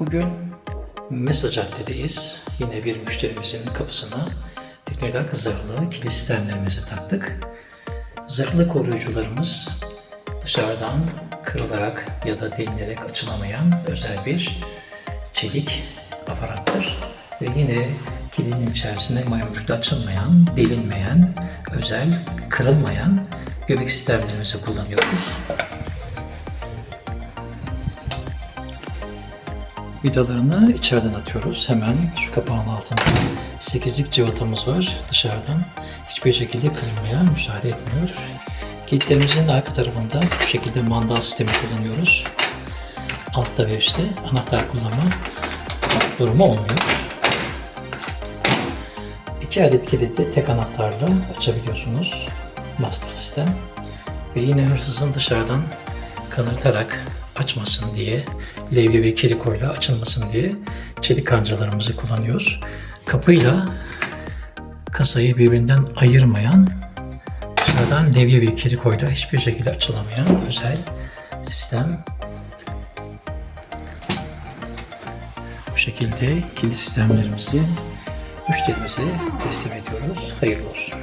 Bugün Mesa Cadde'deyiz. Yine bir müşterimizin kapısına Tekirdağ zırhlı kilit sistemlerimizi taktık. Zırhlı koruyucularımız dışarıdan kırılarak ya da delinerek açılamayan özel bir çelik aparattır. Ve yine kilidin içerisinde maymuncukla açılmayan, delinmeyen, özel, kırılmayan göbek sistemlerimizi kullanıyoruz. Vidalarını içeriden atıyoruz. Hemen şu kapağın altında 8'lik cıvatamız var dışarıdan. Hiçbir şekilde kırılmaya müsaade etmiyor. Kilitlerimizin arka tarafında bu şekilde mandal sistemi kullanıyoruz. Altta ve üstte anahtar kullanma durumu olmuyor. İki adet kilidi tek anahtarla açabiliyorsunuz. Master sistem. Ve yine hırsızın dışarıdan kanırtarak açmasın diye levye ve kirikoyla açılmasın diye çelik kancalarımızı kullanıyoruz. Kapıyla kasayı birbirinden ayırmayan dışarıdan levye ve kirikoyla hiçbir şekilde açılamayan özel sistem. Bu şekilde kilit sistemlerimizi müşterimize teslim ediyoruz. Hayırlı olsun.